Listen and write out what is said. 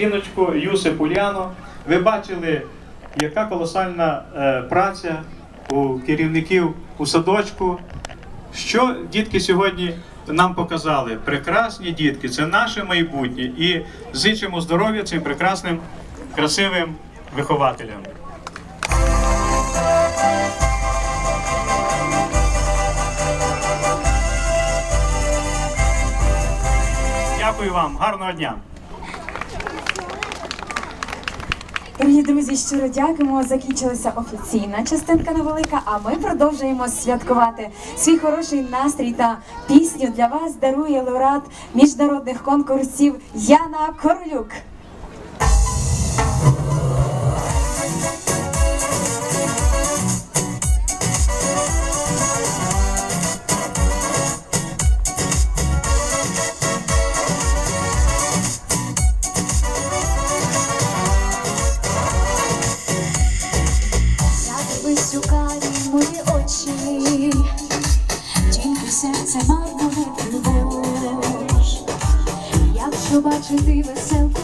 жіночку Юсип Уляну. Ви бачили, яка колосальна е, праця у керівників у садочку. Що дітки сьогодні нам показали? Прекрасні дітки, це наше майбутнє. І зичимо здоров'я цим прекрасним, красивим вихователям. Дякую вам, гарного дня! Дорогі друзі, щиро дякуємо. Закінчилася офіційна частинка невелика, а ми продовжуємо святкувати свій хороший настрій та пісню для вас дарує лауреат міжнародних конкурсів Яна Корлюк. У карі мої очі, тільки серце марно не тривож. Якщо бачити веселку